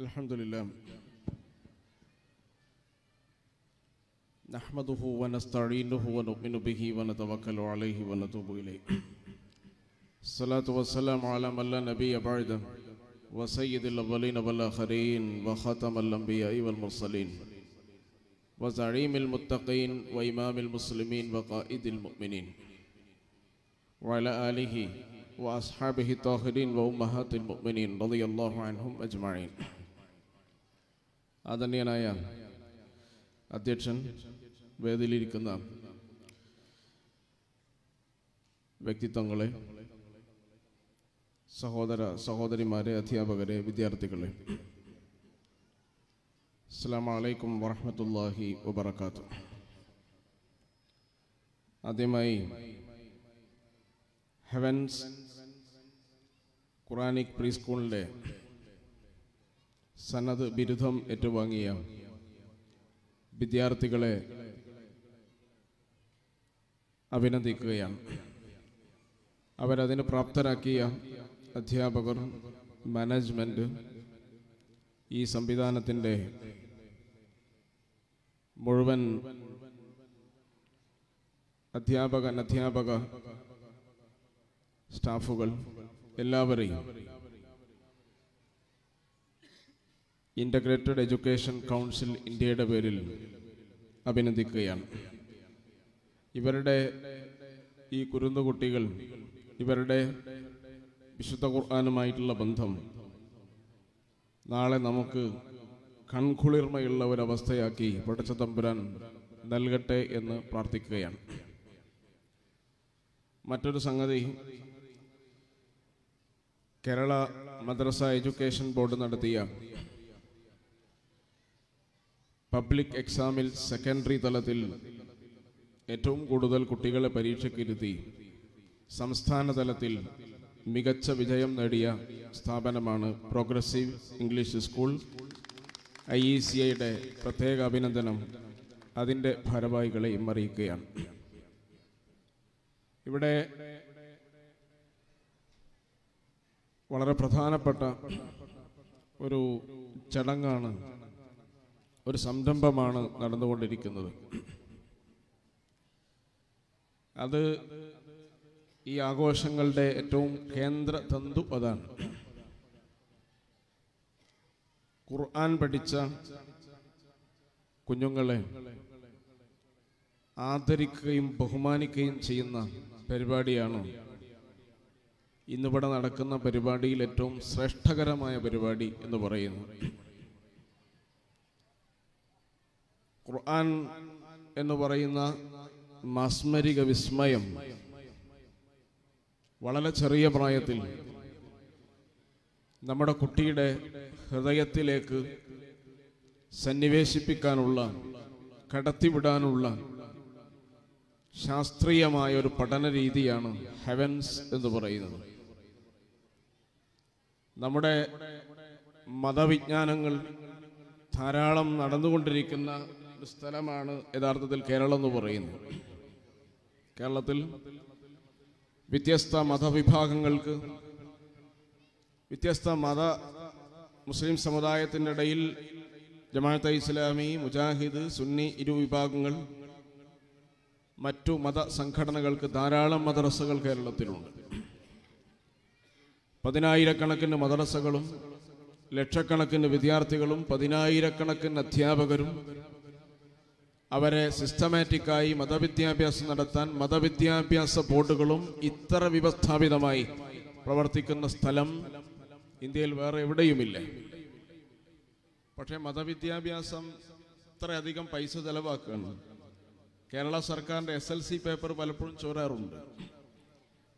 الحمد لله. نحمده ونستعينه ونؤمن به ونتوكل عليه ونتوب إليه. الصلاة والسلام على من لا نبي بعده وسيد الأولين والآخرين وخاتم الأنبياء والمرسلين وزعيم المتقين وإمام المسلمين وقائد المؤمنين وعلى آله وأصحابه الطاهرين وأمهات المؤمنين رضي الله عنهم أجمعين. ആദരണീയനായ അധ്യക്ഷൻ വേദിയിലിരിക്കുന്ന വ്യക്തിത്വങ്ങളെ സഹോദര സഹോദരിമാരെ അധ്യാപകരെ വിദ്യാർത്ഥികളെ അസ്സാമലൈക്കും വറഹമത്തല്ലാഹി വബർക്കാത്തു ആദ്യമായി ഹെവൻസ് ഖുറാനിക് പ്രീ സ്കൂളിന്റെ സന്നദ്ധ ബിരുദം ഏറ്റുവാങ്ങിയ വിദ്യാർത്ഥികളെ അഭിനന്ദിക്കുകയാണ്. അവരതിന് പ്രാപ്തരാക്കിയ അധ്യാപകർ മാനേജ്മെന്റ് ഈ സംവിധാനത്തിന്റെ മുഴുവൻ അധ്യാപകൻ അധ്യാപക സ്റ്റാഫുകൾ എല്ലാവരെയും ഇന്റഗ്രേറ്റഡ് എഡ്യൂക്കേഷൻ കൗൺസിൽ ഇന്ത്യയുടെ പേരിൽ അഭിനന്ദിക്കുകയാണ്. ഇവരുടെ ഈ കുരുന്നു കുട്ടികൾ ഇവരുടെ വിശുദ്ധ ഖുർആാനുമായിട്ടുള്ള ബന്ധം നാളെ നമുക്ക് കൺകുളിർമയുള്ള ഒരവസ്ഥയാക്കി പടച്ച തമ്പുരാൻ നൽകട്ടെ എന്ന് പ്രാർത്ഥിക്കുകയാണ്. മറ്റൊരു സംഗതി കേരള മദ്രസ എഡ്യൂക്കേഷൻ ബോർഡ് നടത്തിയ പബ്ലിക് എക്സാമിൽ സെക്കൻഡറി തലത്തിൽ ഏറ്റവും കൂടുതൽ കുട്ടികളെ പരീക്ഷയ്ക്കിരുത്തി സംസ്ഥാന തലത്തിൽ മികച്ച വിജയം നേടിയ സ്ഥാപനമാണ് progressive English school I E C ഐയുടെ പ്രത്യേക അഭിനന്ദനം അതിന്റെ ഭാരവാഹികളെയും അറിയിക്കുകയാണ്. ഇവിടെ വളരെ പ്രധാനപ്പെട്ട ഒരു ചടങ്ങാണ് ഒരു സംരംഭമാണ് നടന്നുകൊണ്ടിരിക്കുന്നത്. അത് ഈ ആഘോഷങ്ങളുടെ ഏറ്റവും കേന്ദ്ര തന്തു അതാണ്. ഖുർആൻ പഠിച്ച കുഞ്ഞുങ്ങളെ ആദരിക്കുകയും ബഹുമാനിക്കുകയും ചെയ്യുന്ന പരിപാടിയാണ് ഇന്നിവിടെ നടക്കുന്ന പരിപാടിയിൽ ഏറ്റവും ശ്രേഷ്ഠകരമായ പരിപാടി എന്ന് പറയുന്നു ഖുർആൻ എന്ന് പറയുന്ന മാസ്മരിക വിസ്മയം വളരെ ചെറിയ പ്രായത്തിൽ നമ്മുടെ കുട്ടിയുടെ ഹൃദയത്തിലേക്ക് സന്നിവേശിപ്പിക്കാനുള്ള കടത്തിവിടാനുള്ള ശാസ്ത്രീയമായ ഒരു പഠന രീതിയാണ് ഹെവൻസ് എന്ന് പറയുന്നത്. നമ്മുടെ മതവിജ്ഞാനങ്ങൾ ധാരാളം നടന്നുകൊണ്ടിരിക്കുന്ന ഒരു സ്ഥലമാണ് യഥാർത്ഥത്തിൽ കേരളം എന്ന് പറയുന്നത്. കേരളത്തിൽ വ്യത്യസ്ത മതവിഭാഗങ്ങൾക്ക് വ്യത്യസ്ത മത മുസ്ലിം സമുദായത്തിന്റെ ഇടയിൽ ജമാഅത്തെ ഇസ്ലാമി മുജാഹിദ് സുന്നി ഇരു വിഭാഗങ്ങൾ മറ്റു മത സംഘടനകൾക്ക് ധാരാളം മദ്രസകൾ കേരളത്തിലുണ്ട്. പതിനായിരക്കണക്കിന് മദ്രസകളും ലക്ഷക്കണക്കിന് വിദ്യാർത്ഥികളും പതിനായിരക്കണക്കിന് അധ്യാപകരും അവരെ സിസ്റ്റമാറ്റിക്കായി മതവിദ്യാഭ്യാസം നടത്താൻ മതവിദ്യാഭ്യാസ ബോർഡുകളും ഇത്ര വ്യവസ്ഥാപിതമായി പ്രവർത്തിക്കുന്ന സ്ഥലം ഇന്ത്യയിൽ വേറെ എവിടെയുമില്ല. പക്ഷേ മതവിദ്യാഭ്യാസം ഇത്രയധികം പൈസ ചെലവാക്കുകയാണ് കേരള സർക്കാരിന്റെ എസ് എൽ സി പേപ്പർ പലപ്പോഴും ചോരാറുണ്ട്.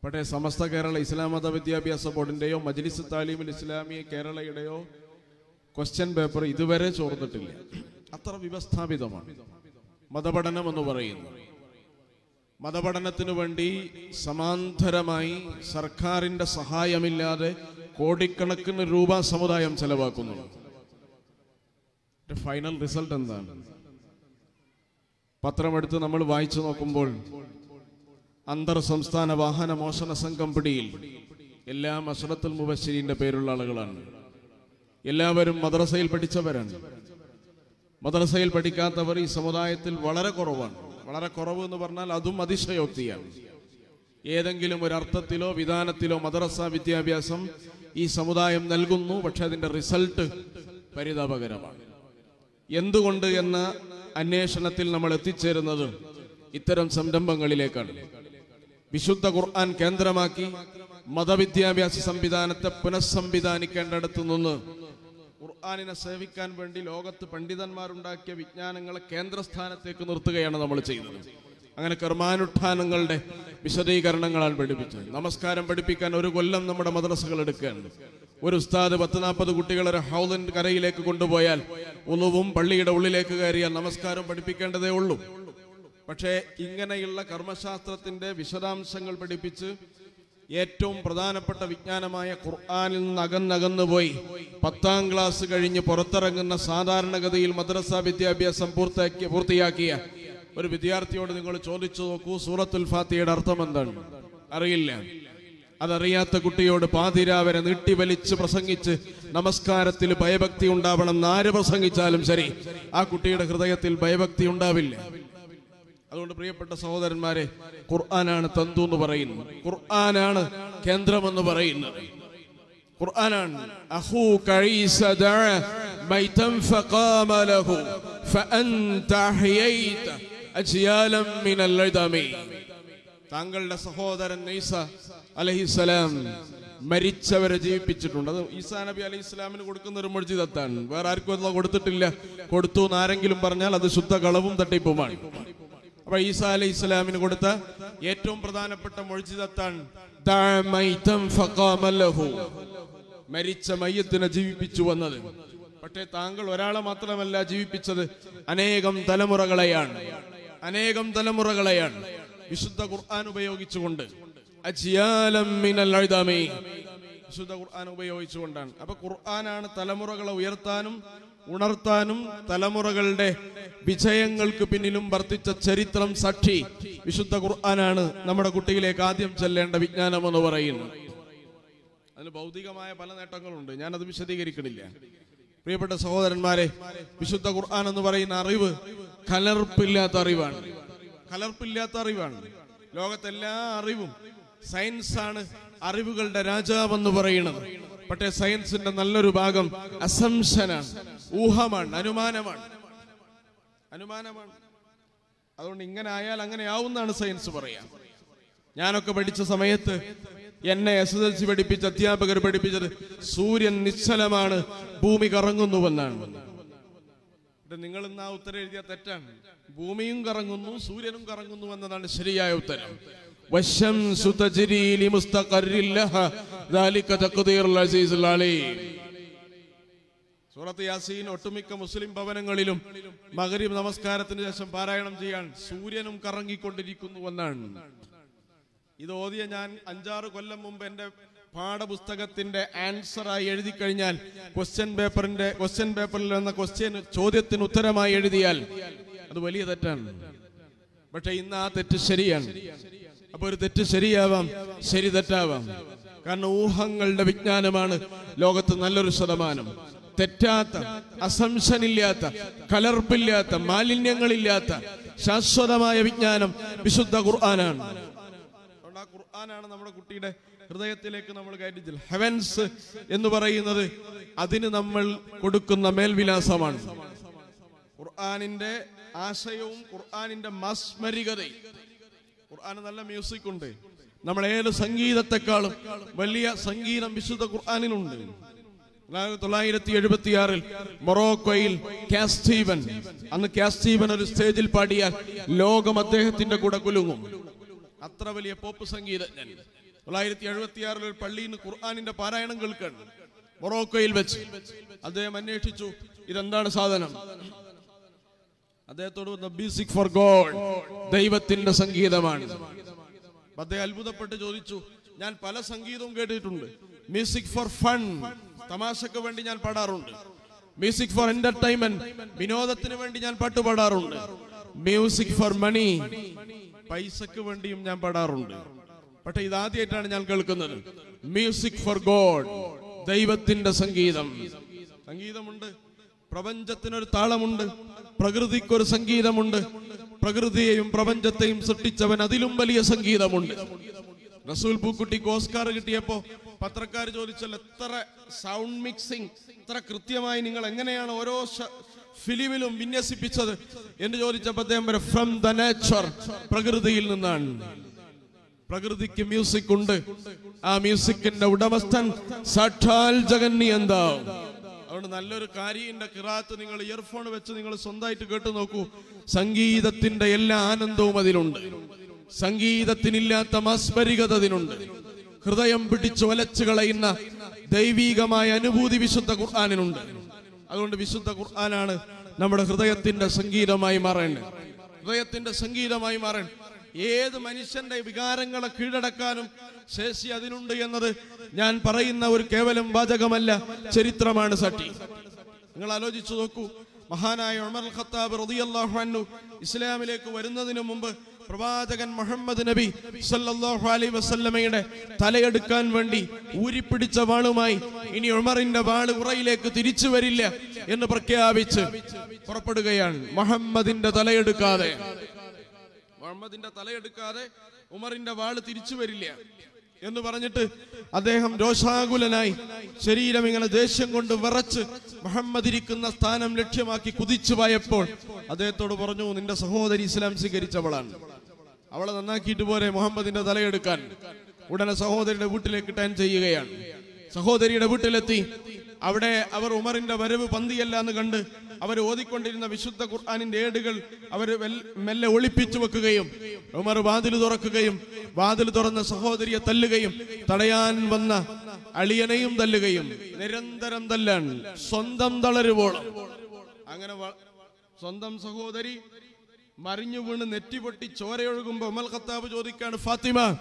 പക്ഷേ സമസ്ത കേരള ഇസ്ലാം മത വിദ്യാഭ്യാസ ബോർഡിന്റെയോ മജ്ലിസ് താലീമുൽ ഇസ്ലാമിയ കേരളയുടെയോ ക്വസ്റ്റ്യൻ പേപ്പർ ഇതുവരെ ചോർന്നിട്ടില്ല. അത്ര വ്യവസ്ഥാപിതമാണ്. മതപഠനം എന്ന് പറയുന്നു. മതപഠനത്തിനു വേണ്ടി സമാന്തരമായി സർക്കാരിന്റെ സഹായമില്ലാതെ കോടിക്കണക്കിന് രൂപ സമുദായം ചെലവാക്കുന്നു ഫൈനൽ റിസൾട്ട് എന്താണ്? പത്രമെടുത്ത് നമ്മൾ വായിച്ചു നോക്കുമ്പോൾ അന്തർ സംസ്ഥാന വാഹന മോഷണ സംഘം പിടിയിൽ എല്ലാ അഷറത്തുൽ മുബശ്ശേരിന്റെ പേരുള്ള ആളുകളാണ്. എല്ലാവരും മദ്രസയിൽ പഠിച്ചവരാണ്. മദ്രസയിൽ പഠിക്കാത്തവർ ഈ സമുദായത്തിൽ വളരെ കുറവാണ്. വളരെ കുറവ് എന്ന് പറഞ്ഞാൽ അതും അതിശയോക്തിയാണ്. ഏതെങ്കിലും ഒരു അർത്ഥത്തിലോ വിധാനത്തിലോ മദ്രസ വിദ്യാഭ്യാസം ഈ സമുദായം നൽകുന്നു പക്ഷെ അതിന്റെ റിസൾട്ട് പരിതാപകരമാണ്. എന്തുകൊണ്ട് എന്ന അന്വേഷണത്തിൽ നമ്മൾ എത്തിച്ചേരുന്നത് ഇത്തരം സംരംഭങ്ങളിലേക്കാണ്. വിശുദ്ധ ഖുർആൻ കേന്ദ്രമാക്കി മതവിദ്യാഭ്യാസ സംവിധാനത്തെ പുനഃസംവിധാനിക്കേണ്ടടുത്തു നിന്ന് ഖുർആാനിനെ സേവിക്കാൻ വേണ്ടി ലോകത്ത് പണ്ഡിതന്മാരുണ്ടാക്കിയ വിജ്ഞാനങ്ങളെ കേന്ദ്രസ്ഥാനത്തേക്ക് നിർത്തുകയാണ് നമ്മൾ ചെയ്യുന്നത്. അങ്ങനെ കർമാനുഷ്ഠാനങ്ങളുടെ വിശദീകരണങ്ങളാണ് പഠിപ്പിച്ചത്. നമസ്കാരം പഠിപ്പിക്കാൻ ഒരു കൊല്ലം നമ്മുടെ മദ്രസകൾ എടുക്കുകയാണ്. ഒരു ഉസ്താദ് പത്ത് നാൽപ്പത് കുട്ടികളെ ഒരു കരയിലേക്ക് കൊണ്ടുപോയാൽ ഉളുവും പള്ളിയുടെ ഉള്ളിലേക്ക് കയറിയാൽ നമസ്കാരം പഠിപ്പിക്കേണ്ടതേ ഉള്ളൂ. പക്ഷേ ഇങ്ങനെയുള്ള കർമ്മശാസ്ത്രത്തിന്റെ വിശദാംശങ്ങൾ പഠിപ്പിച്ച് ഏറ്റവും പ്രധാനപ്പെട്ട വിജ്ഞാനമായ ഖുർആാനിൽ നിന്ന് അകന്നകന്നു പോയി. പത്താം ക്ലാസ് കഴിഞ്ഞ് പുറത്തിറങ്ങുന്ന സാധാരണഗതിയിൽ മദ്രസ വിദ്യാഭ്യാസം പൂർത്തിയാക്കി പൂർത്തിയാക്കിയ ഒരു വിദ്യാർത്ഥിയോട് നിങ്ങൾ ചോദിച്ചു നോക്കൂ സൂറത്തുൽ ഫാത്തിയുടെ അർത്ഥം എന്താണ്? അറിയില്ല. അതറിയാത്ത കുട്ടിയോട് പാതിരാവരെ നീട്ടി നീട്ടിവലിച്ച് പ്രസംഗിച്ച് നമസ്കാരത്തിൽ ഭയഭക്തി ഉണ്ടാവണം എന്ന് ആര് പ്രസംഗിച്ചാലും ശരി ആ കുട്ടിയുടെ ഹൃദയത്തിൽ ഭയഭക്തി ഉണ്ടാവില്ല. അതുകൊണ്ട് പ്രിയപ്പെട്ട സഹോദരന്മാരെ ഖുർആനാണ് തന്തു എന്ന് പറയുന്നത്. ഖുർആനാണ് കേന്ദ്രമെന്ന് പറയുന്നത്. ഖുർആനാണ് മൈതൻ ഫഖാമ ലഹു ഫഅൻത അഹ്യൈത അജ്യാലം മിനൽ ഇദമി. താങ്കളുടെ സഹോദരൻ ഈസ അലൈഹിസ്സലാം മരിച്ചവരെ ജീവിപ്പിച്ചിട്ടുണ്ട്. അത് ഈസാ നബി അലൈഹി ഇസ്ലാമിന് കൊടുക്കുന്ന ഒരു മൊഴിജിതത്താണ് വേറെ ആർക്കും അത് കൊടുത്തിട്ടില്ല. കൊടുത്തു എന്ന് ആരെങ്കിലും പറഞ്ഞാൽ അത് ശുദ്ധ കളവും തട്ടിപ്പുമാണ്. അപ്പൊ ഈസാ അലൈഹി ഇസ്ലാമിന് കൊടുത്ത ഏറ്റവും പ്രധാനപ്പെട്ട മൊഴിച്ചിതത്താണ്. മരിച്ച മയ്യത്തിനെ ജീവിപ്പിച്ചു വന്നത്. പക്ഷേ താങ്കൾ ഒരാളെ മാത്രമല്ല ജീവിപ്പിച്ചത് അനേകം തലമുറകളെയാണ്. അനേകം തലമുറകളെയാണ്. വിശുദ്ധ ഖുർആൻ ഉപയോഗിച്ചുകൊണ്ട്. വിശുദ്ധ ഖുർആൻ ഉപയോഗിച്ചുകൊണ്ടാണ്. അപ്പൊ ഖുർആനാണ് തലമുറകളെ ഉയർത്താനും ഉണർത്താനും തലമുറകളുടെ വിജയങ്ങൾക്ക് പിന്നിലും വർത്തിച്ച ചരിത്രം സാക്ഷി വിശുദ്ധ ഖുർആനാണ് നമ്മുടെ കുട്ടിയിലേക്ക് ആദ്യം ചെല്ലേണ്ട വിജ്ഞാനം എന്ന് പറയുന്നത് അതിന് ഭൗതികമായ പല നേട്ടങ്ങളുണ്ട്. ഞാനത് വിശദീകരിക്കണില്ല. പ്രിയപ്പെട്ട സഹോദരന്മാരെ വിശുദ്ധ ഖുർആൻ എന്ന് പറയുന്ന അറിവ് കലർപ്പില്ലാത്ത അറിവാണ്. കലർപ്പില്ലാത്ത അറിവാണ്. ലോകത്തെല്ലാ അറിവും സയൻസാണ് അറിവുകളുടെ രാജാവെന്ന് പറയുന്നത്. പക്ഷേ സയൻസിന്റെ നല്ലൊരു ഭാഗം അസംഷനാണ് ഊഹമാണ് അനുമാനമാണ്. അനുമാനമാണ്. അതുകൊണ്ട് ഇങ്ങനെ ആയാൽ അങ്ങനെ ആവുന്നാണ് സയൻസ് പറയാ. ഞാനൊക്കെ പഠിച്ച സമയത്ത് എന്നെ എസ് എസ് എൽ സി പഠിപ്പിച്ച അധ്യാപകർ പഠിപ്പിച്ചത് സൂര്യൻ നിശ്ചലമാണ് ഭൂമി കറങ്ങുന്നുവെന്നാണ്. നിങ്ങൾ ഇന്ന് ആ ഉത്തരം എഴുതിയ തെറ്റാണ്. ഭൂമിയും കറങ്ങുന്നു സൂര്യനും കറങ്ങുന്നു എന്നതാണ് ശരിയായ ഉത്തരം. والشمس تجري لمستقر لها ذلك تقدير العزيز العليم സൂറത്ത് യാസീൻ ഒട്ടുമിക്ക മുസ്ലിം ഭവനങ്ങളിലും മകരീബ് നമസ്കാരത്തിന് ശേഷം പാരായണം ചെയ്യാൻ സൂര്യനും കറങ്ങിക്കൊണ്ടിരിക്കുന്നുവെന്നാണ് ഇത് ഓതിയ ഞാൻ അഞ്ചാറ് കൊല്ലം മുമ്പ് എന്റെ പാഠപുസ്തകത്തിന്റെ ആൻസറായി എഴുതി കഴിഞ്ഞാൽ ക്വസ്റ്റ്യൻ പേപ്പറിന്റെ ക്വസ്റ്റ്യൻ പേപ്പറിൽ വന്ന ക്വസ്റ്റ്യൻ ചോദ്യത്തിന് ഉത്തരമായി എഴുതിയാൽ അത് വലിയ തെറ്റാണ് പക്ഷെ ഇന്ന് ആ തെറ്റ് ശരിയാണ് അപ്പൊ ഒരു തെറ്റ് ശരിയാവാം ശരി തെറ്റാവാം. കാരണം ഊഹങ്ങളുടെ വിജ്ഞാനമാണ് ലോകത്ത് നല്ലൊരു ശതമാനം. തെറ്റാത്ത അസംശനില്ലാത്ത കലർപ്പില്ലാത്ത മാലിന്യങ്ങളില്ലാത്ത ശാശ്വതമായ വിജ്ഞാനം വിശുദ്ധ ഖുർആനാണ്. ആ ഖുർആനാണ് നമ്മുടെ കുട്ടിയുടെ ഹൃദയത്തിലേക്ക് നമ്മൾ കയറ്റി ഹെവൻസ് എന്ന് പറയുന്നത് അതിന് നമ്മൾ കൊടുക്കുന്ന മേൽവിലാസമാണ്. ഖുർആാനിന്റെ ആശയവും ഖുർആാനിന്റെ മാസ്മരികതയും. ഖുർആന് നല്ല മ്യൂസിക് ഉണ്ട്. നമ്മൾ ഏത് സംഗീതത്തെക്കാളും വലിയ സംഗീതം വിശുദ്ധ ഖുർആാനിനുണ്ട് തൊള്ളായിരത്തി എഴുപത്തിയാറിൽ മൊറോക്കോയിൽ കാസ്റ്റീവൻ അന്ന് കാസ്റ്റീവൻ ഒരു സ്റ്റേജിൽ പാടിയാൽ ലോകം അദ്ദേഹത്തിന്റെ കൂടെ കുലുങ്ങും. അത്ര വലിയ പോപ്പ് സംഗീതജ്ഞൻ. തൊള്ളായിരത്തി എഴുപത്തിയാറിൽ ഒരു പള്ളിയിൽ നിന്ന് ഖുർആാനിന്റെ പാരായണം കേൾക്കണം മൊറോക്കോയിൽ വെച്ച് അദ്ദേഹം അന്വേഷിച്ചു ഇതെന്താണ് സാധനം? അദ്ദേഹത്തോട് മ്യൂസിക് ഫോർ ഗോഡ് ദൈവത്തിന്റെ സംഗീതമാണ്. അദ്ദേഹം അത്ഭുതപ്പെട്ട് ചോദിച്ചു ഞാൻ പല സംഗീതവും കേട്ടിട്ടുണ്ട്. മ്യൂസിക് ഫോർ ഫൺ തമാശക്ക് വേണ്ടി ഞാൻ പാടാറുണ്ട്. മ്യൂസിക് ഫോർ എന്റർടൈൻമെന്റ് വിനോദത്തിന് വേണ്ടി ഞാൻ പാട്ട് പാടാറുണ്ട്. മ്യൂസിക് ഫോർ മണി പൈസക്ക് വേണ്ടിയും ഞാൻ പാടാറുണ്ട്. പക്ഷെ ഇതാദ്യമായിട്ടാണ് ഞാൻ കേൾക്കുന്നത്. മ്യൂസിക് ഫോർ ഗോഡ് ദൈവത്തിന്റെ സംഗീതം. സംഗീതമുണ്ട്. പ്രപഞ്ചത്തിനൊരു താളമുണ്ട് പ്രകൃതിക്കൊരു സംഗീതമുണ്ട് പ്രകൃതിയെയും പ്രപഞ്ചത്തെയും സൃഷ്ടിച്ചവൻ അതിലും വലിയ സംഗീതമുണ്ട്. റസൂൽ പൂക്കുട്ടിക്ക് ഓസ്കാർ കിട്ടിയപ്പോ പത്രക്കാർ ചോദിച്ചല്ലോ എത്ര സൗണ്ട് മിക്സിംഗ് എത്ര കൃത്യമായി നിങ്ങൾ എങ്ങനെയാണ് ഓരോ ഫിലിമിലും വിന്യസിപ്പിച്ചത്? എന്ന് ചോദിച്ചപ്പോ അദ്ദേഹം ഫ്രം ദ നേച്ചർ പ്രകൃതിയിൽ നിന്നാണ്. പ്രകൃതിക്ക് മ്യൂസിക് ഉണ്ട്. ആ മ്യൂസിക്കിന്റെ ഉടമസ്ഥൻ സാക്ഷാൽ ജഗന്നിയന്താവും? അതുകൊണ്ട് നല്ലൊരു കാര്യന്റെ കിറാത്ത് നിങ്ങൾ ഇയർഫോൺ വെച്ച് നിങ്ങൾ സ്വന്തമായിട്ട് കേട്ടു നോക്കൂ. സംഗീതത്തിന്റെ എല്ലാ ആനന്ദവും അതിലുണ്ട്. സംഗീതത്തിനില്ലാത്ത മാസ്മരികത അതിനുണ്ട് ഹൃദയം പിടിച്ച് ഒലച്ചു കളയുന്ന ദൈവീകമായ അനുഭൂതി വിശുദ്ധ ഖുർആാനിനുണ്ട് അതുകൊണ്ട് വിശുദ്ധ ഖുർആനാണ് നമ്മുടെ ഹൃദയത്തിന്റെ സംഗീതമായി മാറേണ്ടത്. ഹൃദയത്തിന്റെ സംഗീതമായി മാറേണ്ടത്. ഏത് മനുഷ്യന്റെ വികാരങ്ങളെ കീഴടക്കാനും ശേഷി അതിനുണ്ട് എന്നത് ഞാൻ പറയുന്ന ഒരു കേവലം വാചകമല്ല ചരിത്രമാണ് സട്ടി നിങ്ങൾ ആലോചിച്ചു നോക്കൂ മഹാനായ ഉമർ ഖത്താബ് റളിയല്ലാഹു അൻഹു ഇസ്ലാമിലേക്ക് വരുന്നതിന് മുമ്പ് പ്രവാചകൻ മുഹമ്മദ് നബി സല്ലല്ലാഹു അലൈഹി വസല്ലമയുടെ തലയെടുക്കാൻ വേണ്ടി ഊരിപ്പിടിച്ച വാളുമായി ഇനി ഉമറിന്റെ വാൾ ഉറയിലേക്ക് തിരിച്ചു വരില്ല എന്ന് പ്രഖ്യാപിച്ച് പുറപ്പെടുകയാണ്. മുഹമ്മദിന്റെ തലയെടുക്കാതെ. മുഹമ്മദിന്റെ തലയെടുക്കാതെ ഉമറിന്റെ വാൾ തിരിച്ചു വരില്ല എന്ന് പറഞ്ഞിട്ട് അദ്ദേഹം രോഷാകുലനായി ശരീരം ഇങ്ങനെ ദേഷ്യം കൊണ്ട് വിറച്ച് മുഹമ്മദ് ഇരിക്കുന്ന സ്ഥാനം ലക്ഷ്യമാക്കി കുതിച്ചു പോയപ്പോൾ അദ്ദേഹത്തോട് പറഞ്ഞു നിന്റെ സഹോദരി ഇസ്ലാം സ്വീകരിച്ചവളാണ്. അവളെ നന്നാക്കിയിട്ട് പോരെ മുഹമ്മദിന്റെ തലയെടുക്കാൻ. ഉടനെ സഹോദരിയുടെ വീട്ടിലേക്ക് ടൈൻ ചെയ്യുകയാണ്. സഹോദരിയുടെ വീട്ടിലെത്തി. അവിടെ അവർ ഉമറിന്റെ വരവ് പന്തിയല്ല എന്ന് കണ്ട് അവർ ഓതിക്കൊണ്ടിരുന്ന വിശുദ്ധ ഖുർആാനിന്റെ ഏടുകൾ അവർ മെല്ലെ ഒളിപ്പിച്ചു വെക്കുകയും ഉമർ വാതിൽ തുറക്കുകയും വാതിൽ തുറന്ന സഹോദരിയെ തല്ലുകയും തടയാൻ വന്ന അളിയനെയും തല്ലുകയും നിരന്തരം തല്ലാണ് സ്വന്തം തളരുവോളം. അങ്ങനെ സ്വന്തം സഹോദരി മറിഞ്ഞു വീണ് നെറ്റിപൊട്ടി ചോരയൊഴുകുമ്പോ ഉമൽ ഖത്താബ് ചോദിക്കാണ് ഫാത്തിമ.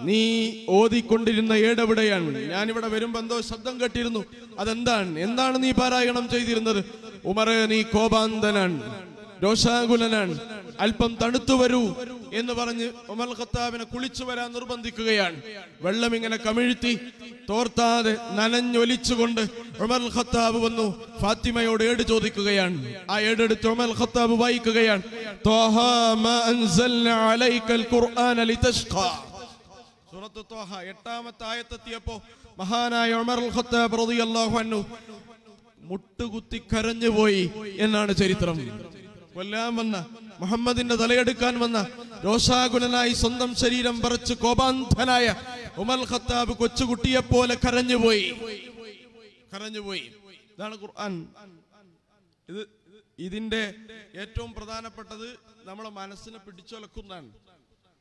നീ ഓതിക്കൊണ്ടിരുന്ന ഏടെവിടെയാണ്. ഞാനിവിടെ വരുമ്പോ എന്തോ ശബ്ദം കേട്ടിരുന്നു. അതെന്താണ്? എന്താണ് നീ പാരായണം ചെയ്തിരുന്നത്? ഉമറെ നീ കോപാന്തനാണ് രോഷാകുലനാണ്. അല്പം തണുത്തു വരൂ. എന്ന് പറഞ്ഞ് ഉമർ ഖത്താബിനെ കുളിച്ചു വരാൻ നിർബന്ധിക്കുകയാണ്. വെള്ളം ഇങ്ങനെ കമിഴ്ത്തി തോർത്താതെ നനഞ്ഞൊലിച്ചുകൊണ്ട് ഉമർ ഖത്താബ് വന്നു ഫാത്തിമയോട് ഏട് ചോദിക്കുകയാണ്. ആ ഏടെടുത്ത് ഉമർ ഖത്താബ് വായിക്കുകയാണ്. എട്ടാമത്തെ ആയത്തെത്തിയപ്പോ മഹാനായ ഉമർ ഖത്താബ് റളിയല്ലാഹു അൻഹു മുട്ടുകുത്തി കരഞ്ഞുപോയി എന്നാണ് ചരിത്രം. കൊല്ലാൻ വന്ന മുഹമ്മദിന്റെ തലയെടുക്കാൻ വന്ന രോഷാകുലനായി സ്വന്തം ശരീരം പറിച്ച് കോപാന്ധനായ ഉമൽ ഖത്താബ് കൊച്ചുകുട്ടിയെ പോലെ കരഞ്ഞുപോയി. കരഞ്ഞുപോയി. ഇതാണ് ഖുർആൻ. ഇത് ഇതിന്റെ ഏറ്റവും പ്രധാനപ്പെട്ടത് നമ്മളെ മനസ്സിനെ പിടിച്ചൊലക്കുന്നതാണ്.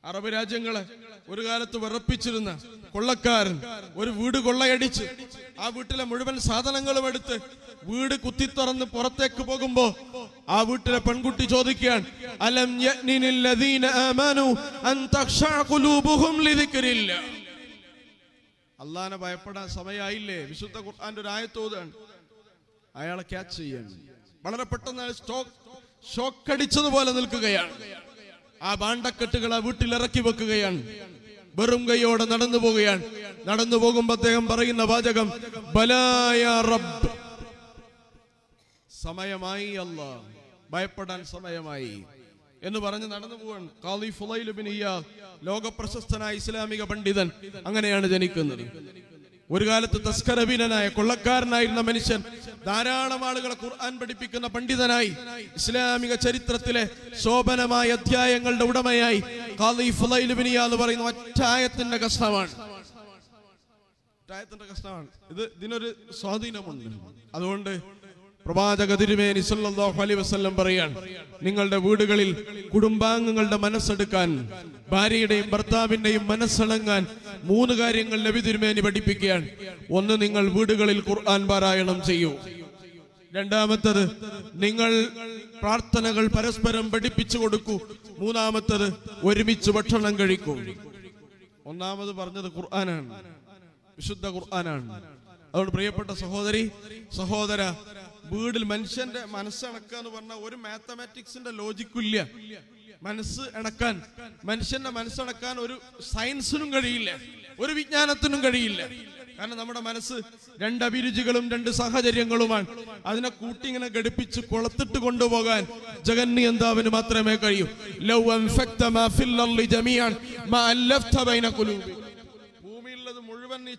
അറബ് രാജ്യങ്ങളെ ഒരു കാലത്ത് വിറപ്പിച്ചിരുന്ന കൊള്ളക്കാരൻ ഒരു വീട് കൊള്ളയടിച്ച് ആ വീട്ടിലെ മുഴുവൻ സാധനങ്ങളും എടുത്ത് വീട് കുത്തി തുറന്ന് പുറത്തേക്ക് പോകുമ്പോ ആ വീട്ടിലെ പെൺകുട്ടി ചോദിക്കുകയാണ് അലം അള്ളാനെ ഭയപ്പെടാൻ സമയമായില്ലേ വിശുദ്ധ ഖുർആന്റെ ഒരു ആയത്തോതാണ് അയാളെ ക്യാച്ച് ചെയ്യാൻ വളരെ പെട്ടെന്ന് സ്റ്റോക്ക് ഷോക്ക് അടിച്ചതുപോലെ നിൽക്കുകയാണ്. ആ ബാണ്ടക്കെട്ടുകൾ ആ വീട്ടിൽ ഇറക്കി വെക്കുകയാണ്. വെറും കൈയോടെ നടന്നു പോവുകയാണ്. നടന്നു പോകുമ്പോ അദ്ദേഹം പറയുന്ന വാചകം ബലായ റബ്ബ്. സമയമായി അല്ല. ഭയപ്പെടാൻ സമയമായി. എന്ന് പറഞ്ഞ് നടന്നു പോവാൻ ഖാദി ഫുലൈൽ ബിൻ ലോകപ്രശസ്തനായ ലോക പ്രശസ്തനായ ഇസ്ലാമിക പണ്ഡിതൻ അങ്ങനെയാണ് ജനിക്കുന്നത്. ഒരു കാലത്ത് തസ്കരബീനനായ കൊള്ളക്കാരനായിരുന്ന മനുഷ്യൻ ധാരാളം ആളുകളെ ഖുർആൻ പഠിപ്പിക്കുന്ന പണ്ഡിതനായി ഇസ്ലാമിക ചരിത്രത്തിലെ ശോഭനമായ അധ്യായങ്ങളുടെ ഉടമയായി എന്ന് പറയുന്ന ഒറ്റായത്തിന്റെ കഷ്ടമാണ് ഒറ്റായത്തിന്റെ കഷ്ടമാണ് ഇത് ഇതിനൊരു സ്വാധീനമുണ്ട്. അതുകൊണ്ട് പ്രവാചക തിരുമേനി സല്ലല്ലാഹു അലൈഹി വസല്ലം പറയാൻ നിങ്ങളുടെ വീടുകളിൽ കുടുംബാംഗങ്ങളുടെ മനസ്സെടുക്കാൻ ഭാര്യയുടെയും ഭർത്താവിന്റെയും മനസ്സിളങ്ങാൻ മൂന്ന് കാര്യങ്ങൾ നബി തിരുമേനി പഠിപ്പിക്കുകയാണ്. ഒന്ന് നിങ്ങൾ വീടുകളിൽ ഖുർആൻ പാരായണം ചെയ്യൂ. രണ്ടാമത്തത് നിങ്ങൾ പ്രാർത്ഥനകൾ പരസ്പരം പഠിപ്പിച്ചു കൊടുക്കൂ. മൂന്നാമത്തത് ഒരുമിച്ച് ഭക്ഷണം കഴിക്കൂ. ഒന്നാമത് പറഞ്ഞത് ഖുർആനാണ് വിശുദ്ധ ഖുർആനാണ്. അതുകൊണ്ട് പ്രിയപ്പെട്ട സഹോദരി സഹോദര വീടിൽ മനുഷ്യന്റെ മനസ്സ് ഇണക്കുക എന്ന് പറഞ്ഞാൽ ഒരു മാത്തമാറ്റിക്സിന്റെ ലോജിക്കില്ല മനസ്സ് ഇണക്കാൻ മനുഷ്യന്റെ മനസ്സണക്കാൻ ഒരു സയൻസിനും കഴിയില്ല ഒരു വിജ്ഞാനത്തിനും കഴിയില്ല. കാരണം നമ്മുടെ മനസ്സ് രണ്ട് അഭിരുചികളും രണ്ട് സാഹചര്യങ്ങളുമാണ്. അതിനെ കൂട്ടി ഇങ്ങനെ ഘടിപ്പിച്ച് കൊളത്തിട്ട് കൊണ്ടുപോകാൻ ജഗന്നിയന്താവിന് മാത്രമേ കഴിയൂ. ലൗ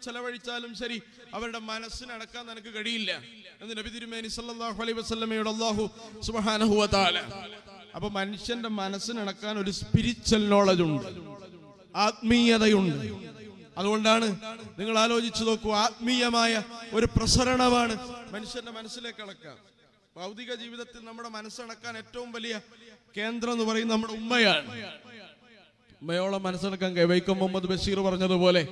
ചെലവഴിച്ചാലും ശരി അവരുടെ മനസ്സിനടക്കാൻ നിനക്ക് കഴിയില്ല. എന്ന് നബി തിരുമേനി സല്ലാഹു അലൈ വസ്ലമയുടെ അള്ളാഹു തആല അപ്പൊ മനുഷ്യന്റെ മനസ്സിനടക്കാൻ ഒരു സ്പിരിച്വൽ നോളജ് ഉണ്ട് ആത്മീയതയുണ്ട്. അതുകൊണ്ടാണ് നിങ്ങൾ ആലോചിച്ചു നോക്കൂ ആത്മീയമായ ഒരു പ്രസരണമാണ് മനുഷ്യന്റെ മനസ്സിലേക്ക് അടക്കുക ഭൗതിക ജീവിതത്തിൽ നമ്മുടെ മനസ്സടക്കാൻ ഏറ്റവും വലിയ കേന്ദ്രം എന്ന് പറയുന്നത് നമ്മുടെ ഉമ്മയാണ്. ഉമ്മയോളം മനസ്സിലാക്കാൻ. വൈക്കം മുഹമ്മദ് ബഷീർ പറഞ്ഞതുപോലെ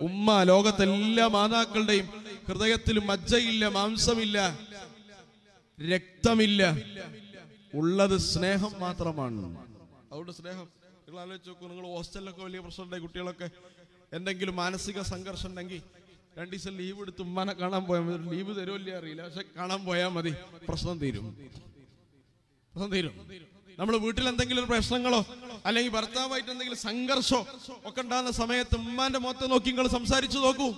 ഉമ്മ ലോകത്തെ എല്ലാ മാതാക്കളുടെയും ഹൃദയത്തിൽ മജ്ജയില്ല മാംസമില്ല രക്തമില്ല. ഉള്ളത് സ്നേഹം മാത്രമാണ്. അതുകൊണ്ട് സ്നേഹം നിങ്ങൾ ആലോചിച്ച് നോക്കൂ നിങ്ങൾ ഹോസ്റ്റലിലൊക്കെ വലിയ പ്രശ്നമുണ്ടായി കുട്ടികളൊക്കെ. എന്തെങ്കിലും മാനസിക സംഘർഷം ഉണ്ടെങ്കിൽ രണ്ടു ദിവസം ലീവ് എടുത്ത് ഉമ്മനെ കാണാൻ പോയാൽ മതി. ലീവ് തരുമല്ലേ അറിയില്ല. പക്ഷെ കാണാൻ പോയാൽ മതി. പ്രശ്നം തീരും. പ്രശ്നം തീരും. നമ്മൾ വീട്ടിൽ എന്തെങ്കിലും പ്രശ്നങ്ങളോ അല്ലെങ്കിൽ ഭർത്താവായിട്ട് എന്തെങ്കിലും സംഘർഷോ ഒക്കെ ഉണ്ടാകുന്ന സമയത്ത് ഉമ്മാന്റെ മുഖത്ത് നോക്കി നിങ്ങൾ സംസാരിച്ചു നോക്കൂ.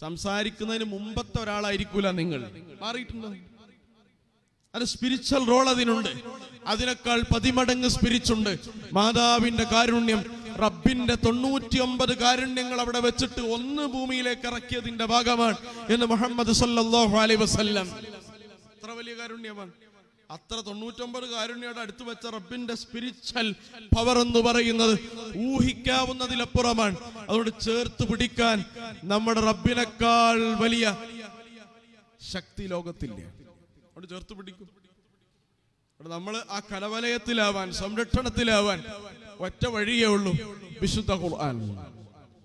സംസാരിക്കുന്നതിന് മുമ്പത്തെ ഒരാളായിരിക്കൂല നിങ്ങൾ. മാറിയിട്ടുണ്ടോ? അത് സ്പിരിച്വൽ റോൾ അതിനുണ്ട്. അതിനേക്കാൾ പതിമടങ്ങ് സ്പിരിച്ചുണ്ട് മാതാവിന്റെ കാരുണ്യം റബ്ബിന്റെ തൊണ്ണൂറ്റി ഒമ്പത് കാരുണ്യങ്ങൾ അവിടെ വെച്ചിട്ട് ഒന്ന് ഭൂമിയിലേക്ക് ഇറക്കിയതിന്റെ ഭാഗമാണ് എന്ന് മുഹമ്മദ് സല്ലാഹു അലൈ വസല്ലം. എത്ര വലിയ കാരുണ്യമാണ്? അത്ര തൊണ്ണൂറ്റൊമ്പത് കാരുണ്യയുടെ അടുത്ത് വെച്ച റബ്ബിന്റെ സ്പിരിച്വൽ പവർ എന്ന് പറയുന്നത് ഊഹിക്കാവുന്നതിലപ്പുറമാണ്. അതോട് ചേർത്ത് പിടിക്കാൻ നമ്മുടെ റബ്ബിനേക്കാൾ വലിയ ശക്തി ലോകത്തില്ല. അവിടെ ചേർത്ത് പിടിക്കും. അവിടെ നമ്മൾ ആ കലവലയത്തിലാവാൻ സംരക്ഷണത്തിലാവാൻ ഒറ്റ വഴിയേ ഉള്ളൂ വിശുദ്ധ ഖുർആൻ.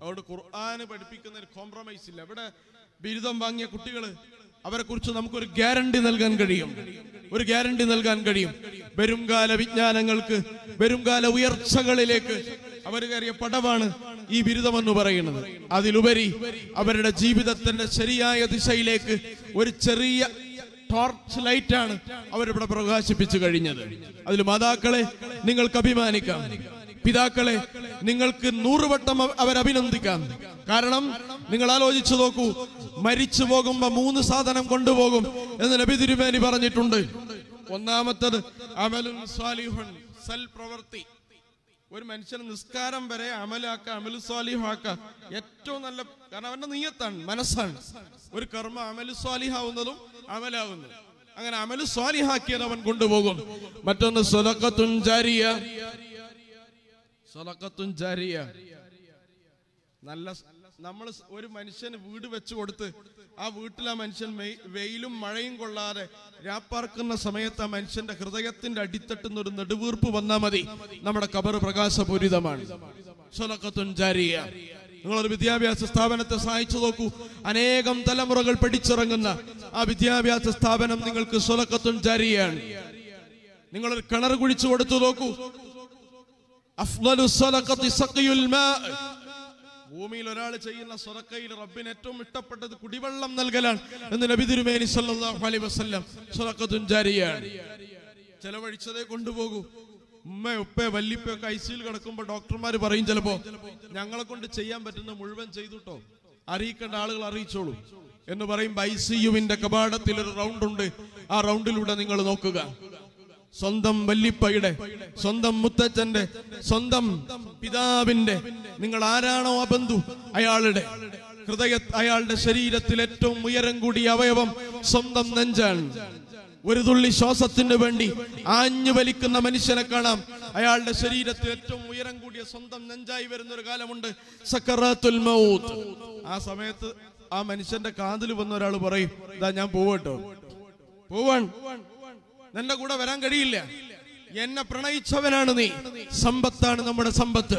അവിടെ ഖുർആന് പഠിപ്പിക്കുന്നതിന് കോംപ്രമൈസ് ഇല്ല. ഇവിടെ ബിരുദം വാങ്ങിയ കുട്ടികൾ അവരെ കുറിച്ച് നമുക്കൊരു ഗ്യാരണ്ടി നൽകാൻ കഴിയും. ഒരു ഗ്യാരണ്ടി നൽകാൻ കഴിയും. വരുംകാല വിജ്ഞാനങ്ങൾക്ക് വരുംകാല ഉയർച്ചകളിലേക്ക് അവർ കയറിയ പടവാണ് ഈ ബിരുദമെന്ന് പറയുന്നത്. അതിലുപരി അവരുടെ ജീവിതത്തിന്റെ ശരിയായ ദിശയിലേക്ക് ഒരു ചെറിയ ടോർച്ച് ലൈറ്റ് ആണ് അവരിവിടെ പ്രകാശിപ്പിച്ചു കഴിഞ്ഞത്. അതിൽ മാതാക്കളെ നിങ്ങൾക്ക് അഭിമാനിക്കാം. പിതാക്കളെ നിങ്ങൾക്ക് നൂറുവട്ടം അവ- അവരഭിനന്ദിക്കാം. കാരണം നിങ്ങൾ ആലോചിച്ചു നോക്കൂ മരിച്ചു പോകുമ്പോ മൂന്ന് സാധനം കൊണ്ടുപോകും എന്ന് നബി തിരുമേനി പറഞ്ഞിട്ടുണ്ട്. ഒന്നാമത്തത് അമലുൻ സാലിഹുൻ സൽ പ്രവൃത്തി ഒരു മനുഷ്യൻ നിസ്കാരം വരെ അമലാക്ക അമലു സ്വാലിഹാക്ക ഏറ്റവും നല്ല കാരണം അവന്റെ നീയത്താണ് മനസ്സാണ്. ഒരു കർമ്മ അമലു സ്വാലിഹാവുന്നതും അമലാവുന്നതും. അങ്ങനെ അമലു സ്വാലിഹാക്കിയത് അവൻ കൊണ്ടുപോകും. മറ്റൊന്ന് സ്വലക്കത്തുൻ ജാരിയ. സ്വലക്കത്തുൻ ജാരിയ. നല്ല നമ്മൾ ഒരു മനുഷ്യന് വീട് വെച്ച് കൊടുത്ത് ആ വീട്ടിൽ ആ മനുഷ്യൻ വെയിലും മഴയും കൊള്ളാതെ രാപ്പാർക്കുന്ന സമയത്ത് ആ മനുഷ്യന്റെ ഹൃദയത്തിന്റെ അടിത്തട്ടുന്ന ഒരു നെടുവീർപ്പ് വന്നാൽ മതി. നമ്മുടെ കബർ പ്രകാശപൂരിതമാണ്. നിങ്ങളൊരു വിദ്യാഭ്യാസ സ്ഥാപനത്തെ സഹായിച്ചു നോക്കൂ. അനേകം തലമുറകൾ പഠിച്ചിറങ്ങുന്ന ആ വിദ്യാഭ്യാസ സ്ഥാപനം നിങ്ങൾക്ക് സ്വലക്കത്തുൻ ജാരിയാണ്. നിങ്ങളൊരു കിണർ കുഴിച്ചു കൊടുത്തു നോക്കൂ. ഭൂമിയിൽ ഒരാൾ ചെയ്യുന്ന സ്വറക്കയിൽ റബ്ബിന് ഏറ്റവും ഇഷ്ടപ്പെട്ടത് കുടിവെള്ളം നൽകലാണ് എന്ന് നബി തിരുമേനി സല്ലല്ലാഹു അലൈഹി വസല്ലം സ്വതക്കത്തുൻ ജാരിയാണ്. ചെലവഴിച്ചതേ കൊണ്ടുപോകൂ. ഉമ്മ ഉപ്പേ വല്ലിപ്പൊക്കെ ഐ സിയിൽ കിടക്കുമ്പോൾ ഡോക്ടർമാർ പറയും ചിലപ്പോ ഞങ്ങളെ കൊണ്ട് ചെയ്യാൻ പറ്റുന്ന മുഴുവൻ ചെയ്തുട്ടോ. അറിയിക്കേണ്ട ആളുകൾ അറിയിച്ചോളൂ. എന്ന് പറയുമ്പോൾ ഐ സി യുവിന്റെ കപാടത്തിൽ ഒരു റൗണ്ട് ഉണ്ട്. ആ റൗണ്ടിലൂടെ നിങ്ങൾ നോക്കുക. സ്വന്തം വല്ലിപ്പയുടെ സ്വന്തം മുത്തച്ഛന്റെ സ്വന്തം പിതാവിന്റെ നിങ്ങൾ ആരാണോ ആ ബന്ധു അയാളുടെ ഹൃദയ അയാളുടെ ശരീരത്തിൽ ഏറ്റവും ഉയരം കൂടിയ അവയവം സ്വന്തം നെഞ്ചാണ്. ഒരു തുള്ളി ശ്വാസത്തിന് വേണ്ടി ആഞ്ഞു വലിക്കുന്ന മനുഷ്യനെ കാണാം. അയാളുടെ ശരീരത്തിൽ ഏറ്റവും ഉയരം കൂടിയ സ്വന്തം നെഞ്ചായി വരുന്ന ഒരു കാലമുണ്ട്. സക്കറാത്തുൽ മൗത്ത്. ആ സമയത്ത് ആ മനുഷ്യന്റെ കാതിൽ വന്ന ഒരാൾ പറയും ഇതാ ഞാൻ പോവട്ടോ പോവാൻ. നിന്റെ കൂടെ വരാൻ കഴിയില്ല. എന്നെ പ്രണയിച്ചവനാണ് നീ. സമ്പത്താണ് നമ്മുടെ സമ്പത്ത്.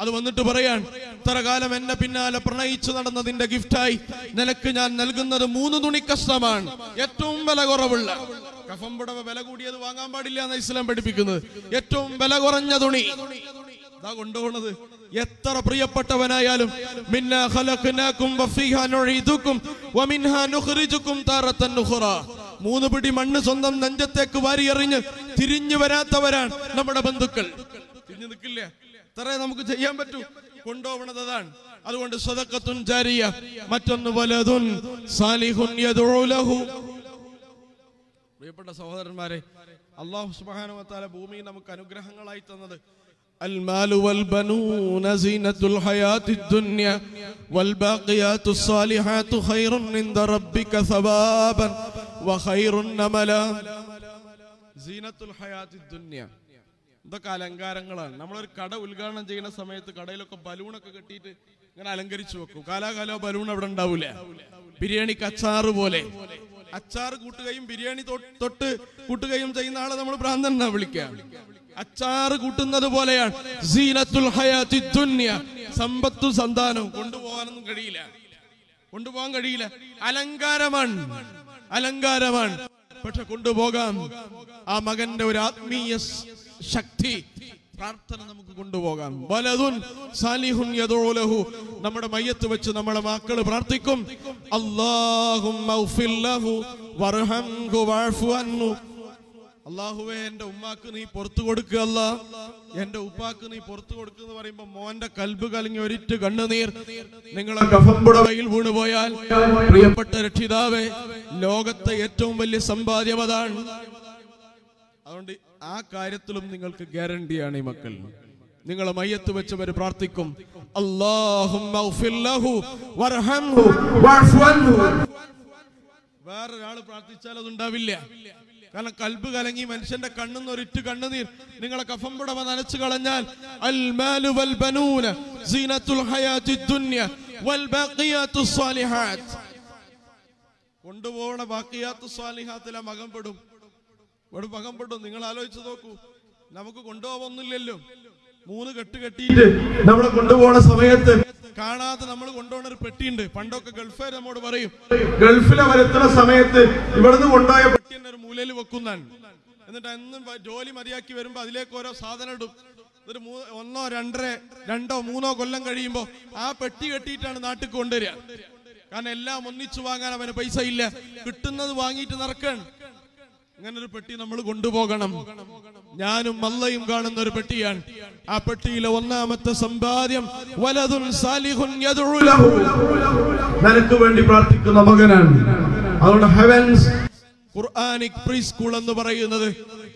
അത് വന്നിട്ട് പറയാൻ ഇത്ര കാലം എന്നെ പിന്നാലെ പ്രണയിച്ചു നടന്നതിന്റെ ഗിഫ്റ്റായി നിനക്ക് ഞാൻ നൽകുന്നത് മൂന്ന് തുണി കഷ്ടമാണ്. ഏറ്റവും വില കുറവുള്ള. കഫം പുടവ വില കൂടിയത് വാങ്ങാൻ പാടില്ല എന്ന് ഇസ്ലാം പഠിപ്പിക്കുന്നത്. ഏറ്റവും വില കുറഞ്ഞ തുണി. ഇതാ കൊണ്ടുപോണത്. എത്ര പ്രിയപ്പെട്ടവനായാലും വമിൻഹാ മൂന്ന് പിടി മണ്ണ് സ്വന്തം നെഞ്ചത്തേക്ക് വാരിയെറിഞ്ഞ് തിരിഞ്ഞു വരാത്തവരാണ് നമ്മുടെ ബന്ധുക്കൾ തിരിഞ്ഞു നിൽക്കില്ല ഇത്രേ നമുക്ക് ചെയ്യാൻ പറ്റൂ കൊണ്ടുപോകണത് അതാണ് അതുകൊണ്ട് സദഖത്തുൻ ജാരിയ മറ്റൊന്ന് വലതുൻ സാലിഹുൻ യദ്ഉ ലഹു പ്രിയപ്പെട്ട സഹോദരന്മാരെ അള്ളാഹു സുബ്ഹാനഹു വതആല ഭൂമിയിൽ നമുക്ക് അനുഗ്രഹങ്ങളായി തന്നത് المال والبنون زينة الحياة الدنيا والباقيات الصالحات خير عند ربك ثوابا ഇതൊക്കെ അലങ്കാരങ്ങളാണ്. നമ്മളൊരു കട ഉദ്ഘാടനം ചെയ്യുന്ന സമയത്ത് കടയിലൊക്കെ ബലൂണൊക്കെ കെട്ടിയിട്ട് ഇങ്ങനെ അലങ്കരിച്ചു വെക്കും. കാലാകാലോ ബലൂൺ അവിടെ ഉണ്ടാവൂല. ബിരിയാണി അച്ചാറ് പോലെ. അച്ചാർ കൂട്ടുകയും ബിരിയാണി തൊട്ട് കൂട്ടുകയും ചെയ്യുന്ന ആളെ നമ്മൾ ഭ്രാന്തൻ വിളിക്കാം. അച്ചാർ കൂട്ടുന്നത് പോലെയാണ്. സീനത്തുൽ ഹയാത്തി ദുന്യ. സമ്പത്തും സന്താനവും. കൊണ്ടുപോകാനൊന്നും കഴിയില്ല. കൊണ്ടുപോകാൻ കഴിയില്ല. അലങ്കാരമാണ്. അലങ്കാരമാണ്. പക്ഷെ കൊണ്ടുപോകാം. ആ മകന്റെ ഒരു ആത്മീയ ശക്തി. പ്രാർത്ഥന നമുക്ക് കൊണ്ടുപോകാം. വലതുൻ സാലിഹുൻ യദോലഹു നമ്മുടെ മയ്യത്ത് വെച്ച് നമ്മുടെ മക്കൾ പ്രാർത്ഥിക്കും. വർഹംഹു വഅഫു അൻഹു. അള്ളാഹുവേ എന്റെ ഉമ്മാക്ക് നീ പുറത്തു കൊടുക്കുക അല്ല. എന്റെ ഉപ്പാക്ക് നീ പുറത്തു കൊടുക്കുക എന്ന് പറയുമ്പോ മോന്റെ കൽബ് കലങ്ങി ഒരിറ്റ് കണ്ണുനീർ. നിങ്ങളെ കഫമ്പുടവയിൽ വീണുപോയാൽ പ്രിയപ്പെട്ട രക്ഷിതാവെ ലോകത്തെ ഏറ്റവും വലിയ സമ്പാദ്യം അതാണ്. അതുകൊണ്ട് ആ കാര്യത്തിലും നിങ്ങൾക്ക് ഗ്യാരണ്ടിയാണ് ഈ മക്കൾ. നിങ്ങളെ മയ്യത്ത് വെച്ചവർ പ്രാർത്ഥിക്കും വേറൊരാൾ പ്രാർത്ഥിച്ചാൽ അതുണ്ടാവില്ല. കാരണം കൽബ് കലങ്ങി മനുഷ്യന്റെ കണ്ണെന്ന് ഒരിറ്റ് കണ്ണുനീർ നിങ്ങളെ കഫമ്പുടമ നനച്ചു കളഞ്ഞാൽ അൽ മാലു വൽ ബനൂന സീനത്തുൽ ഹയാത്തി ദുന്യ വൽ ബഖിയാത്തു സ്വാലിഹാത്ത്. കൊണ്ടുപോകണ ബാക്കിയാത്തു സ്വാലിഹാത്തിലെ മകം പെടും. ഇവിടെ മകം പെടും. നിങ്ങൾ ആലോചിച്ച് നോക്കൂ. നമുക്ക് കൊണ്ടുപോകുന്നില്ലല്ലോ മൂന്ന് കെട്ട് കെട്ടിയിട്ട് നമ്മളെ കൊണ്ടുപോകണ സമയത്ത് കാണാതെ നമ്മൾ കൊണ്ടുപോകുന്ന ഒരു പെട്ടിയുണ്ട്. പണ്ടൊക്കെ ഗൾഫുകാർ നമ്മോട് പറയും ഗൾഫിലെ വരുത്തുന്ന സമയത്ത് ഇവിടുന്ന് കൊണ്ടുപോയ പെട്ടി തന്നെ ഒരു മൂലയിൽ വെക്കുന്നതാണ് എന്നിട്ട് എന്നും ജോലി മതിയാക്കി വരുമ്പോ അതിലേക്ക് ഓരോ സാധനം ഇടും. ഒരു ഒന്നോ രണ്ടര രണ്ടോ മൂന്നോ കൊല്ലം കഴിയുമ്പോ ആ പെട്ടി കെട്ടിയിട്ടാണ് നാട്ടിൽ കൊണ്ടുവരിക. കാരണം എല്ലാം ഒന്നിച്ചു വാങ്ങാൻ അവന് പൈസ ഇല്ല. കിട്ടുന്നത് വാങ്ങിയിട്ട് നടക്കണം. അങ്ങനെ ഒരു പെട്ടി നമ്മൾ കൊണ്ടുപോകണം. ഞാനും മല്ലയും കാണുന്ന ഒരു പെട്ടിയാണ്. ആ പെട്ടിയിലെ ഒന്നാമത്തെ സമ്പാദ്യം വലതും സാലിഹുൻ. നിനക്ക് വേണ്ടി പ്രാർത്ഥിക്കുന്ന മകനാണ്. അതുകൊണ്ട് ഹെവൻസ് ഖുർആനിക് പ്രീ സ്കൂൾ എന്ന് പറയുന്നത്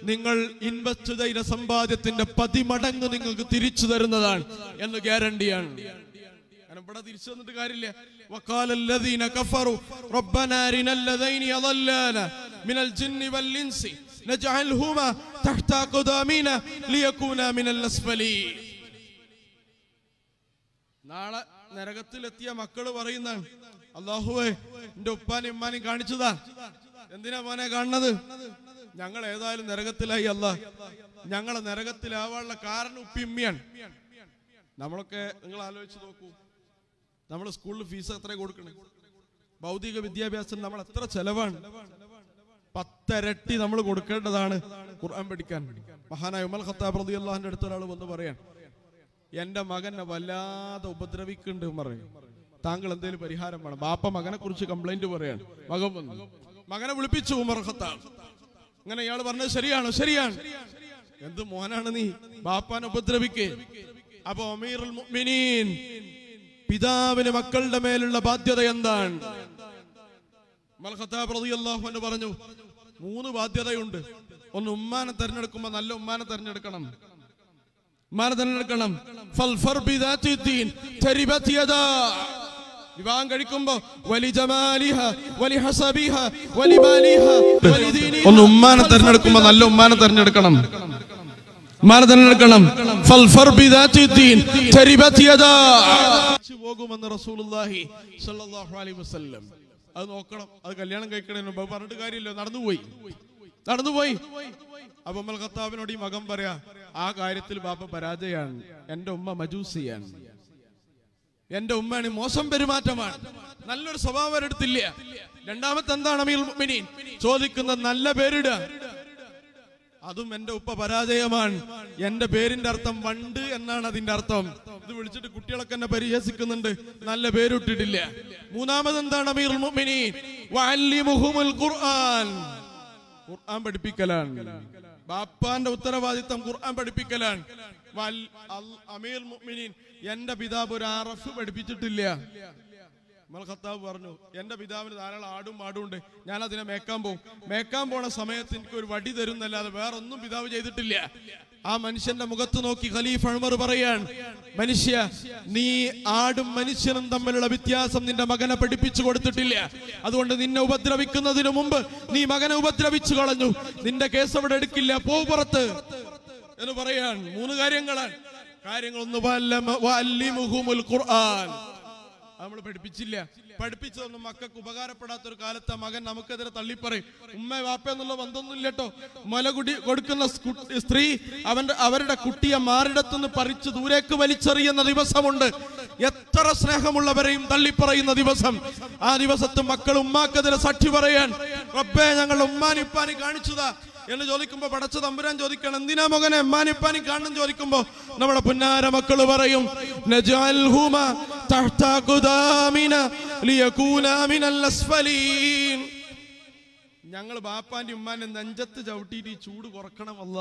നിങ്ങൾ ഇൻവെസ്റ്റ് ചെയ്ത സമ്പാദ്യത്തിന്റെ പതിമടങ്ങ് നിങ്ങൾക്ക് തിരിച്ചു തരുന്നതാണ് എന്ന് ഗ്യാരണ്ടിയാണ്. ഇവിടെ തിരിച്ചു വന്നിട്ട് കാര്യമില്ല. وقال الذين كفروا ربنا أرنا الذين يضلانا من الجن والإنس نجعلهما تحت أقدامنا ليكونا من الأسفلين നാളെ നരകത്തിലെത്തിയ മക്കള് പറയുന്നതാണ് അള്ളാഹുവേ എന്റെ ഉപ്പാനും ഉമ്മാനും കാണിച്ചതാ എന്തിനാ മോനെ കാണുന്നത് ഞങ്ങൾ ഏതായാലും നരകത്തിലായി അല്ല ഞങ്ങളെ നരകത്തിലാവാനുള്ള കാരണം ഉപ്പിമ്മിയാണ് നമ്മളൊക്കെ നിങ്ങൾ ആലോചിച്ച് നോക്കൂ നമ്മൾ സ്കൂളിൽ ഫീസ് എത്ര കൊടുക്കണേ ഭൗതിക വിദ്യാഭ്യാസത്തിന് നമ്മൾ എത്ര ചെലവാണ് പത്തരട്ടി നമ്മൾ കൊടുക്കേണ്ടതാണ്. ഖുർആൻ പഠിക്കാൻ. മഹാനായ ഉമൽ ഖത്താബ് റളിയല്ലാഹുവിന്റെ അടുത്ത് ഒരാൾ വന്ന് പറയാൻ എന്റെ മകനെ വല്ലാതെ ഉപദ്രവിക്കുന്നുണ്ട് പറയും താങ്കൾ എന്തെങ്കിലും പരിഹാരം വേണം. ബാപ്പ മകനെ കുറിച്ച് കംപ്ലൈന്റ് പറയാണ് മകൻ വന്നു. മകനെ വിളിപ്പിച്ചു ഉമർ ഖത്താബ്. അങ്ങനെ ഇയാൾ പറഞ്ഞത് ശരിയാണ് ശരിയാണ്. എന്ത് മോനാണ് നീ? ബാപ്പാനെ ഉപദ്രവിക്കേ. അപ്പൊ അമീറുൽ പിതാവിന് മക്കളുടെ മേലുള്ള ബാധ്യത എന്താണ്? ഖത്താബ് റളിയല്ലാഹു അൻഹു പറഞ്ഞു മൂന്ന് ബാധ്യതയുണ്ട്. ഒന്ന് ഉമ്മാനെ തെരഞ്ഞെടുക്കുമ്പോ നല്ല ഉമ്മാനെ തെരഞ്ഞെടുക്കണം. ഉമ്മാനെ തെരഞ്ഞെടുക്കണം. വിവാഹം കഴിക്കുമ്പോ വലി ജമാലിഹ വലി ഹസബിഹ വലി മാലിഹ ഒന്ന് ഉമ്മാനെ തെരഞ്ഞെടുക്കുമ്പോ നല്ല ഉമ്മാനെ തെരഞ്ഞെടുക്കണം. ഉമ്മാനെ തെരഞ്ഞെടുക്കണം. പോകുമെന്ന് റസൂലുള്ളാഹി സ്വല്ലല്ലാഹു അലൈഹി വസല്ലം അത് നോക്കണം. അത് കല്യാണം കഴിക്കണേന് മുമ്പ്. പറഞ്ഞിട്ട് കാര്യമില്ല. നടന്നുപോയി. നടന്നുപോയി. അപ്പൊ നമ്മൾ ഖത്താബിനോട് ഈ മകം പറയാ ആ കാര്യത്തിൽ ബാപ്പ പരാജയാണ്. എന്റെ ഉമ്മ മജൂസിയാണ്. എന്റെ ഉമ്മയാണ് മോശം പെരുമാറ്റമാണ്. നല്ലൊരു സ്വഭാവം എടുത്തില്ല രണ്ടാമത്തെ എന്താണ് ചോദിക്കുന്നത് നല്ല പേരിടുക അതും എന്റെ ഉപ്പ പരാജയമാണ്. എന്റെ പേരിന്റെ അർത്ഥം വണ്ട് എന്നാണ് അതിന്റെ അർത്ഥം. ഇത് വിളിച്ചിട്ട് കുട്ടികളൊക്കെ എന്നെ പരിഹസിക്കുന്നുണ്ട്. നല്ല പേരിട്ടിട്ടില്ല. മൂന്നാമത് എന്താണ് ഖുർആൻ. ഖുർആൻ പഠിപ്പിക്കലാണ്. ബാപ്പാന്റെ ഉത്തരവാദിത്തം ഖുർആൻ പഠിപ്പിക്കലാണ്. അമീർ മുഅ്മിനീൻ എന്റെ പിതാവ് ഒരു അറഫ് പഠിപ്പിച്ചിട്ടില്ല. ഉമർ പറഞ്ഞു എന്റെ പിതാവിന് ധാരാളം ആടും മാടും ഉണ്ട് ഞാൻ അതിനെ മേക്കാൻ പോകും മേക്കാൻ പോണ സമയത്ത് എനിക്ക് ഒരു വടി തരുന്നല്ലാതെ വേറെ ഒന്നും പിതാവ് ചെയ്തിട്ടില്ല. ആ മനുഷ്യന്റെ മുഖത്ത് നോക്കി ഖലീഫ് അഴ്മർ പറയാൻ മനുഷ്യ നീ ആടും മനുഷ്യനും തമ്മിലുള്ള വ്യത്യാസം നിന്റെ മകനെ പഠിപ്പിച്ചു കൊടുത്തിട്ടില്ല. അതുകൊണ്ട് നിന്നെ ഉപദ്രവിക്കുന്നതിന് മുമ്പ് നീ മകനെ ഉപദ്രവിച്ചു കളഞ്ഞു. നിന്റെ കേസ് അവിടെ എടുക്കില്ല. പോ പുറത്ത്. എന്ന് പറയാൻ മൂന്ന് കാര്യങ്ങളാണ്. കാര്യങ്ങളൊന്ന് ഖുർആൻ. നമ്മൾ പഠിപ്പിച്ചില്ല. പഠിപ്പിച്ചതൊന്നും മക്കൾക്ക് ഉപകാരപ്പെടാത്ത ഒരു കാലത്ത് മകൻ നമുക്കെതിരെ തള്ളിപ്പറയും. ഉമ്മ വാപ്പ എന്നുള്ള ബന്ധമൊന്നുമില്ല കേട്ടോ മുലകുടി കൊടുക്കുന്ന സ്ത്രീ അവന്റെ അവരുടെ കുട്ടിയെ മാറിടത്തുനിന്ന് പറിച്ച് ദൂരേക്ക് വലിച്ചെറിയുന്ന ദിവസമുണ്ട്. എത്ര സ്നേഹമുള്ളവരെയും തള്ളിപ്പറയുന്ന ദിവസം. ആ ദിവസത്ത് മക്കൾ ഉമ്മാക്കെതിരെ സാക്ഷി പറയാൻ റബ്ബേ ഞങ്ങൾ ഉമ്മാനിപ്പാനി കാണിച്ചതാ. എന്ന് ചോദിക്കുമ്പോ പടച്ച തമ്പുരാൻ ചോദിക്കണം എന്തിനാ മകനെ എമ്മാനിപ്പാനി കാണണം? ചോദിക്കുമ്പോ നമ്മുടെ പുന്നാര മക്കൾ പറയും ഞങ്ങൾ ബാപ്പാന്റെ ഉമ്മാന്റെ നെഞ്ചത്ത് ചവിട്ടിയിട്ട് ഈ ചൂട് കുറക്കണമല്ല.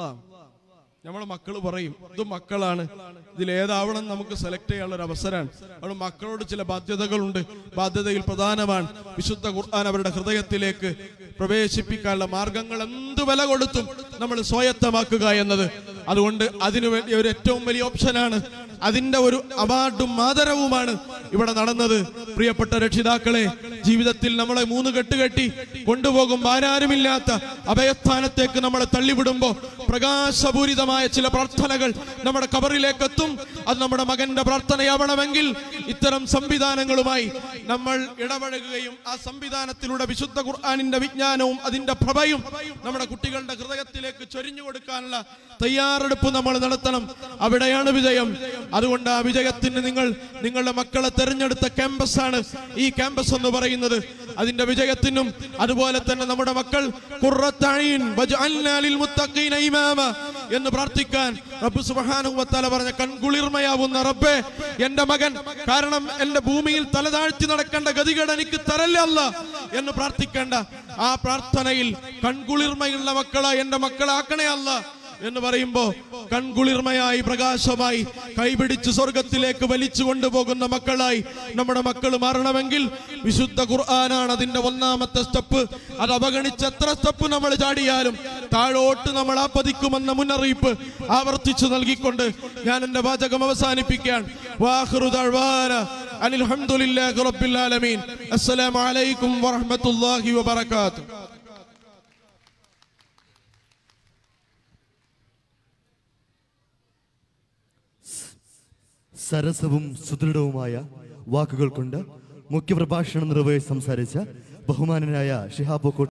നമ്മളെ മക്കൾ പറയും ഇത് മക്കളാണ്. ഇതിൽ ഏതാവണം നമുക്ക് സെലക്ട് ചെയ്യാനുള്ള ഒരു അവസരമാണ്. അവിടെ മക്കളോട് ചില ബാധ്യതകളുണ്ട്. ബാധ്യതയിൽ പ്രധാനമാണ്. വിശുദ്ധ ഖുർആൻ അവരുടെ ഹൃദയത്തിലേക്ക് പ്രവേശിപ്പിക്കാനുള്ള മാർഗങ്ങൾ എന്ത് വില കൊടുത്തും നമ്മൾ സ്വായത്തമാക്കുക എന്നത്. അതുകൊണ്ട് അതിനു വേണ്ടി ഒരു ഏറ്റവും വലിയ ഓപ്ഷനാണ്. അതിന്റെ ഒരു അവാർഡും ആദരവുമാണ് ഇവിടെ നടന്നത്. പ്രിയപ്പെട്ട രക്ഷിതാക്കളെ ജീവിതത്തിൽ നമ്മളെ മൂന്ന് കെട്ടുകെട്ടി കൊണ്ടുപോകും ആരാരുമില്ലാത്ത അഭയസ്ഥാനത്തേക്ക് നമ്മളെ തള്ളിവിടുമ്പോ പ്രകാശപൂരിതമായ ചില പ്രാർത്ഥനകൾ നമ്മുടെ കബറിലേക്ക് എത്തും അത് നമ്മുടെ മകന്റെ പ്രാർത്ഥനയാവണമെങ്കിൽ ഇത്തരം സംവിധാനങ്ങളുമായി നമ്മൾ ഇടപഴകുകയും ആ സംവിധാനത്തിലൂടെ വിശുദ്ധ ഖുർആാനിന്റെ വിജ്ഞാനവും അതിന്റെ പ്രഭയും നമ്മുടെ കുട്ടികളുടെ ഹൃദയത്തിലേക്ക് ചൊരിഞ്ഞു കൊടുക്കാനുള്ള തയ്യാറെടുപ്പ് നമ്മൾ നടത്തണം. അവിടെയാണ് വിജയം. അതുകൊണ്ട് ആ വിജയത്തിന് നിങ്ങൾ നിങ്ങളുടെ മക്കളെ തെരഞ്ഞെടുത്ത ക്യാമ്പസ് ആണ് ഈ ക്യാമ്പസ് എന്ന് പറയുന്നത്. അതിന്റെ വിജയത്തിനും അതുപോലെ തന്നെ നമ്മുടെ മക്കൾ മുത്തഖീന ഇമാമ എന്ന് പ്രാർത്ഥിക്കാൻ റബ്ബ് തആല പറഞ്ഞ കൺകുളിർമയാവുന്ന റബ്ബേ എന്റെ മകൻ കാരണം എന്റെ ഭൂമിയിൽ തലതാഴ്ത്തി നടക്കേണ്ട ഗതികേട് എനിക്ക് തരല്ല എന്ന് പ്രാർത്ഥിക്കേണ്ട ആ പ്രാർത്ഥനയിൽ കൺകുളിർമയുള്ള മക്കളെ എന്റെ മക്കളാക്കണേ അല്ല. എന്ന് പറയുമ്പോ കൺകുളിർമയായി പ്രകാശമായി കൈപിടിച്ച് സ്വർഗത്തിലേക്ക് വലിച്ചു കൊണ്ടുപോകുന്ന മക്കളായി നമ്മുടെ മക്കൾ മാറണമെങ്കിൽ വിശുദ്ധ ഖുർആനാണ് അതിന്റെ ഒന്നാമത്തെ സ്റ്റെപ്പ്. അത് അവഗണിച്ച് എത്ര സ്റ്റെപ്പ് നമ്മൾ ചാടിയാലും താഴോട്ട് നമ്മൾ ആപ്പതിക്കുമെന്ന മുന്നറിയിപ്പ് ആവർത്തിച്ചു നൽകിക്കൊണ്ട് ഞാൻ എന്റെ വാചകം അവസാനിപ്പിക്കാൻ വാഹിറു ദഅ്വാന അനിൽ ഹംദുലില്ലാഹി റബ്ബിൽ ആലമീൻ. അസ്സലാമു അലൈക്കും വറഹ്മത്തുള്ളാഹി സരസവും സുദൃഢവുമായ വാക്കുകൾ കൊണ്ട് മുഖ്യപ്രഭാഷണം നിർവഹിച്ച് സംസാരിച്ച ബഹുമാനനായ ഷിഹാബ്